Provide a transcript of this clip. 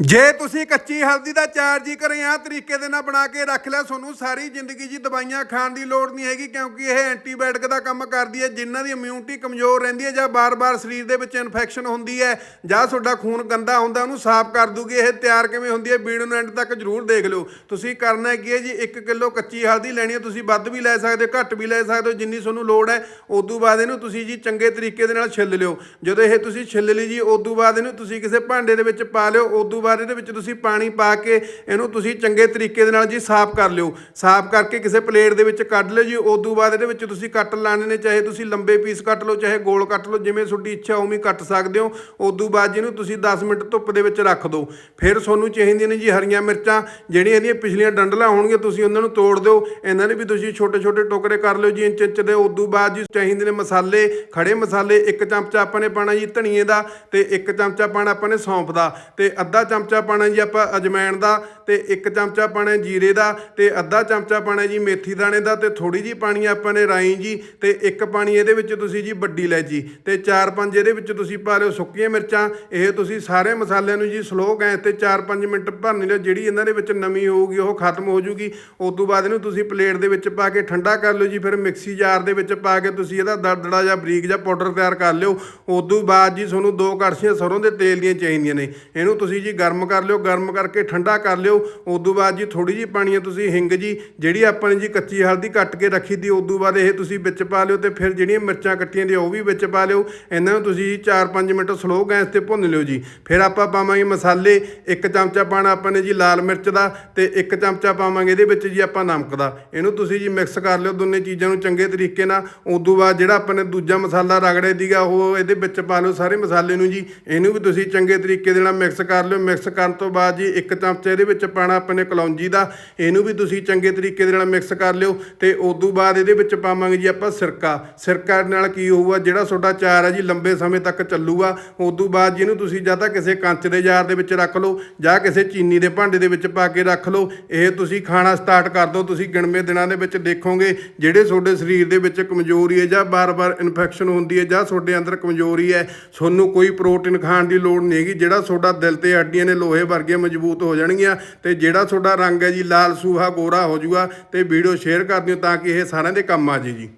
ਜੇ ਤੁਸੀਂ ਕੱਚੀ ਹਲਦੀ ਦਾ ਚਾਰ ਜੀ ਕਰੇ ਆ ਤਰੀਕੇ ਦੇ ਨਾਲ ਬਣਾ ਕੇ ਰੱਖ ਲਿਆ, ਤੁਹਾਨੂੰ ਸਾਰੀ ਜ਼ਿੰਦਗੀ ਜੀ ਦਵਾਈਆਂ ਖਾਣ ਦੀ ਲੋੜ ਨਹੀਂ ਹੈਗੀ, ਕਿਉਂਕਿ ਇਹ ਐਂਟੀਬਾਇਓਟਿਕ ਦਾ ਕੰਮ ਕਰਦੀ ਹੈ, ਜਿਨ੍ਹਾਂ ਦੀ ਇਮਿਊਨਿਟੀ ਕਮਜ਼ੋਰ ਰਹਿੰਦੀ ਹੈ ਜਾਂ ਬਾਰ-ਬਾਰ ਸਰੀਰ ਦੇ ਵਿੱਚ ਇਨਫੈਕਸ਼ਨ ਹੁੰਦੀ ਹੈ, ਜਾਂ ਤੁਹਾਡਾ ਖੂਨ ਗੰਦਾ ਹੁੰਦਾ, ਉਹਨੂੰ ਸਾਫ਼ ਕਰ ਦੂਗੀ, ਇਹ ਤਿਆਰ ਕਿਵੇਂ ਹੁੰਦੀ ਹੈ ਵੀਡੀਓ ਨੂੰ ਐਂਡ ਤੱਕ ਜਰੂਰ ਦੇਖ ਲਿਓ। ਤੁਸੀਂ ਕਰਨਾ ਕੀ ਹੈ ਜੀ 1 ਕਿਲੋ ਕੱਚੀ ਹਲਦੀ ਲੈਣੀ ਹੈ, ਤੁਸੀਂ ਵੱਧ ਵੀ ਲੈ ਸਕਦੇ ਹੋ, ਘੱਟ ਵੀ ਲੈ ਸਕਦੇ ਹੋ, ਜਿੰਨੀ ਤੁਹਾਨੂੰ ਲੋੜ ਹੈ, ਉਦੋਂ ਬਾਅਦ ਇਹਨੂੰ ਤੁਸੀਂ ਜੀ ਚੰਗੇ ਤਰੀਕੇ ਦੇ ਨਾਲ ਛਿੱਲ ਲਿਓ। ਜਦੋਂ ਇਹ ਤੁਸੀਂ ਛਿੱਲ ਲਈ ਜੀ, ਉਦੋਂ ਬਾਅਦ ਇਹਨੂੰ ਤੁਸੀਂ ਕਿਸੇ ਭਾਂਡੇ ਦੇ ਵਿੱਚ ਪਾ ਲਿਓ, ਉਦੋਂ ਬਾਅਦ ਇਹਦੇ ਵਿੱਚ ਤੁਸੀਂ ਪਾਣੀ ਪਾ ਕੇ ਇਹਨੂੰ ਤੁਸੀਂ ਚੰਗੇ ਤਰੀਕੇ ਦੇ ਨਾਲ ਜੀ ਸਾਫ਼ ਕਰ ਲਿਓ। ਸਾਫ਼ ਕਰਕੇ ਕਿਸੇ ਪਲੇਟ ਦੇ ਵਿੱਚ ਕੱਢ ਲਿਓ ਜੀ। ਉਦੋਂ ਬਾਅਦ ਇਹਦੇ ਵਿੱਚ ਤੁਸੀਂ ਕੱਟ ਲਾਣੇ ਨੇ, ਚਾਹੇ ਤੁਸੀਂ ਲੰਬੇ ਪੀਸ ਕੱਟ ਲਓ, ਚਾਹੇ ਗੋਲ ਕੱਟ ਲਓ, ਜਿਵੇਂ ਤੁਹਾਡੀ ਇੱਛਾ ਉਵੇਂ ਕੱਟ ਸਕਦੇ ਹੋ। ਉਦੋਂ ਬਾਅਦ ਜਿਹਨੂੰ ਤੁਸੀਂ 10 ਮਿੰਟ ਧੁੱਪ ਦੇ ਵਿੱਚ ਰੱਖ ਦਿਓ। ਫਿਰ ਤੁਹਾਨੂੰ ਚਾਹੀਦੀਆਂ ਨੇ ਜੀ ਹਰੀਆਂ ਮਿਰਚਾਂ, ਜਿਹੜੀਆਂ ਇਹਦੀਆਂ ਪਿਛਲੀਆਂ ਡੰਡਲਾਂ ਹੋਣਗੀਆਂ, ਤੁਸੀਂ ਉਹਨਾਂ ਨੂੰ ਤੋੜ ਦਿਓ। ਇਹਨਾਂ ਨੇ ਵੀ ਤੁਸੀਂ ਛੋਟੇ ਛੋਟੇ ਟੁਕੜੇ ਕਰ ਲਿਓ ਜੀ ਇੰਚ ਇੰਚ ਦੇ। ਉਦੋਂ ਬਾਅਦ ਜੀ ਚਾਹੀਦੇ ਨੇ ਮਸਾਲੇ, ਖੜੇ ਮਸਾਲੇ। ਇੱਕ ਚਮਚਾ ਆਪਾਂ ਨੇ ਪਾਣਾ ਜੀ ਧਨੀਏ ਦਾ ਤੇ ਇੱਕ ਚਮਚਾ ਪਾਣਾ ਆਪਾਂ ਨੇ ਸੌਂਫ ਦਾ। ਤੇ ਅੱਧਾ ਚਮਚਾ ਪਾਣਾ ਜੀ ਆਪਾਂ ਅਜਮੈਣ ਦਾ ਤੇ ਇੱਕ ਚਮਚਾ ਪਾਣਾ ਜੀਰੇ ਦਾ ਤੇ ਅੱਧਾ ਚਮਚਾ ਪਾਣਾ ਜੀ ਮੇਥੀ ਦਾਣੇ ਦਾ ਤੇ ਥੋੜੀ ਜੀ ਪਾਣੀ ਆਪਾਂ ਨੇ ਰਾਈ ਜੀ ਤੇ ਇੱਕ ਪਾਣੀ ਇਹਦੇ ਵਿੱਚ ਤੁਸੀਂ ਜੀ ਵੱਡੀ ਇਲਾਇਚੀ ਤੇ ਚਾਰ ਪੰਜ ਇਹਦੇ ਵਿੱਚ ਤੁਸੀਂ ਪਾ ਲਿਓ ਸੁੱਕੀਆਂ ਮਿਰਚਾਂ, ਇਹ ਤੁਸੀਂ ਸਾਰੇ ਮਸਾਲਿਆਂ ਨੂੰ ਜੀ ਸਲੋ ਗੈਸ ਤੇ 4-5 ਮਿੰਟ ਭਰਨੀ ਲਿਓ, ਜਿਹੜੀ ਇਹਨਾਂ ਦੇ ਵਿੱਚ ਨਮੀ ਹੋਊਗੀ ਉਹ ਖਤਮ ਹੋ ਜੂਗੀ। ਉਸ ਤੋਂ ਬਾਅਦ ਇਹਨੂੰ ਤੁਸੀਂ ਪਲੇਟ ਦੇ ਵਿੱਚ ਪਾ ਕੇ ਠੰਡਾ ਕਰ ਲਿਓ ਜੀ, ਫਿਰ ਮਿਕਸੀ ਜਾਰ ਦੇ ਵਿੱਚ ਪਾ ਕੇ ਤੁਸੀਂ ਇਹਦਾ ਦਰਦੜਾ ਜਾਂ ਬਰੀਕ ਜਾਂ ਪਾਊਡਰ ਤਿਆਰ ਕਰ ਲਿਓ। ਉਸ ਤੋਂ ਬਾਅਦ ਜੀ ਤੁਹਾਨੂੰ ਦੋ ਕੜਛੀਆਂ ਸਰੋਂ ਦੇ ਤੇਲ ਦੀਆਂ ਚਾਹੀਦੀਆਂ ਨੇ, ਇਹਨੂੰ ਤੁਸੀਂ ਜੀ ਗਰਮ ਕਰ ਲਿਓ, ਗਰਮ ਕਰਕੇ ਠੰਡਾ ਕਰ ਲਿਓ। ਉਸ ਤੋਂ ਬਾਅਦ ਜੀ ਥੋੜੀ ਜੀ ਪਾਣੀ ਆ ਤੁਸੀਂ ਹਿੰਗ ਜੀ, ਜਿਹੜੀ ਆਪਾਂ ਨੇ ਜੀ ਕੱਚੀ ਹਲਦੀ ਕੱਟ ਕੇ ਰੱਖੀ ਦੀ ਉਸ ਤੋਂ ਬਾਅਦ ਇਹ ਤੁਸੀਂ ਵਿੱਚ ਪਾ ਲਿਓ ਤੇ ਫਿਰ ਜਿਹੜੀਆਂ ਮਿਰਚਾਂ ਕੱਟੀਆਂ ਦੀਆਂ ਉਹ ਵੀ ਵਿੱਚ ਪਾ ਲਿਓ। ਇਹਨਾਂ ਨੂੰ ਤੁਸੀਂ ਜੀ 4-5 ਮਿੰਟ ਸਲੋ ਗੈਸ ਤੇ ਭੁੰਨ ਲਿਓ ਜੀ। ਫਿਰ ਆਪਾਂ ਪਾਵਾਂਗੇ ਮਸਾਲੇ, ਇੱਕ ਚਮਚਾ ਪਾਣਾ ਆਪਾਂ ਨੇ ਜੀ ਲਾਲ ਮਿਰਚ ਦਾ ਤੇ ਇੱਕ ਚਮਚਾ ਪਾਵਾਂਗੇ ਇਹਦੇ ਵਿੱਚ ਜੀ ਆਪਾਂ ਨਮਕ ਦਾ। ਇਹਨੂੰ ਤੁਸੀਂ ਜੀ ਮਿਕਸ ਕਰ ਲਿਓ ਦੋਨੇ ਚੀਜ਼ਾਂ ਨੂੰ ਚੰਗੇ ਤਰੀਕੇ ਨਾਲ। ਉਸ ਤੋਂ ਬਾਅਦ ਜਿਹੜਾ ਆਪਾਂ ਨੇ ਦੂਜਾ ਮਸਾਲਾ ਰਗੜੇ ਦੀਗਾ, ਉਹ ਇਹਦੇ ਵਿੱਚ ਪਾ ਲਿਓ ਸਾਰੇ ਮਸਾਲੇ ਨੂੰ ਜੀ। ਇਹਨੂੰ ਵੀ ਤੁਸੀਂ ਚੰਗੇ ਤਰੀਕੇ ਦੇ ਨਾਲ ਮਿਕਸ ਕਰ ਲਿਓ ਮਿਕਸ ਕਰਨ ਤੋਂ ਬਾਅਦ ਜੀ ਇੱਕ ਚਮਚ ਇਹਦੇ ਵਿੱਚ ਪਾਣਾ ਆਪਣੇ ਕਲੌਂਜੀ ਦਾ, ਇਹਨੂੰ ਵੀ ਤੁਸੀਂ ਚੰਗੇ ਤਰੀਕੇ ਦੇ ਨਾਲ ਮਿਕਸ ਕਰ ਲਿਓ ਤੇ ਉਸ ਤੋਂ ਬਾਅਦ ਇਹਦੇ ਵਿੱਚ ਪਾਵਾਂਗੇ ਜੀ ਆਪਾਂ ਸਿਰਕਾ। ਸਿਰਕਾ ਨਾਲ ਕੀ ਹੋਊਗਾ, ਜਿਹੜਾ ਤੁਹਾਡਾ ਚਾਰ ਹੈ ਜੀ, ਲੰਬੇ ਸਮੇਂ ਤੱਕ ਚੱਲੂਗਾ। ਉਸ ਤੋਂ ਬਾਅਦ ਇਹਨੂੰ ਤੁਸੀਂ ਜਾਂ ਤਾਂ ਕਿਸੇ ਕੰਚ ਦੇ ਜਾਰ ਦੇ ਵਿੱਚ ਰੱਖ ਲਓ, ਜਾਂ ਕਿਸੇ ਚੀਨੀ ਦੇ ਭਾਂਡੇ ਦੇ ਵਿੱਚ ਪਾ ਕੇ ਰੱਖ ਲਓ। ਇਹ ਤੁਸੀਂ ਖਾਣਾ ਸਟਾਰਟ ਕਰ ਦਿਓ, ਤੁਸੀਂ ਗਿਣਵੇਂ ਦਿਨਾਂ ਦੇ ਵਿੱਚ ਦੇਖੋਗੇ, ਜਿਹੜੇ ਤੁਹਾਡੇ ਸਰੀਰ ਦੇ ਵਿੱਚ ਕਮਜ਼ੋਰੀ ਹੈ ਜਾਂ ਬਾਰ-ਬਾਰ ਇਨਫੈਕਸ਼ਨ ਹੁੰਦੀ ਹੈ ਜਾਂ ਤੁਹਾਡੇ ਅੰਦਰ ਕਮਜ਼ੋਰੀ ਹੈ, ਤੁਹਾਨੂੰ ਕੋਈ ਪ੍ਰੋਟੀਨ ਖਾਣ ਦੀ ਲੋੜ ਨਹੀਂ ਹੈਗੀ, ਜਿਹੜਾ ਤੁਹਾਡਾ ਦਿਲ ਤੇ ਹੱਡੀਆਂ ਨੇ ਲੋਹੇ ਵਰਗੇ ਮਜ਼ਬੂਤ ਹੋ ਜਾਣਗੀਆਂ ਤੇ ਜਿਹੜਾ ਤੁਹਾਡਾ ਰੰਗ ਹੈ ਜੀ ਲਾਲ ਸੂਹਾ ਗੋਰਾ ਹੋ ਜਾਊਗਾ ਤੇ ਵੀਡੀਓ ਸ਼ੇਅਰ ਕਰ ਦਿਓ ਤਾਂ ਕਿ ਇਹ ਸਾਰਿਆਂ ਦੇ ਕੰਮ ਆ ਜੇ ਜੀ।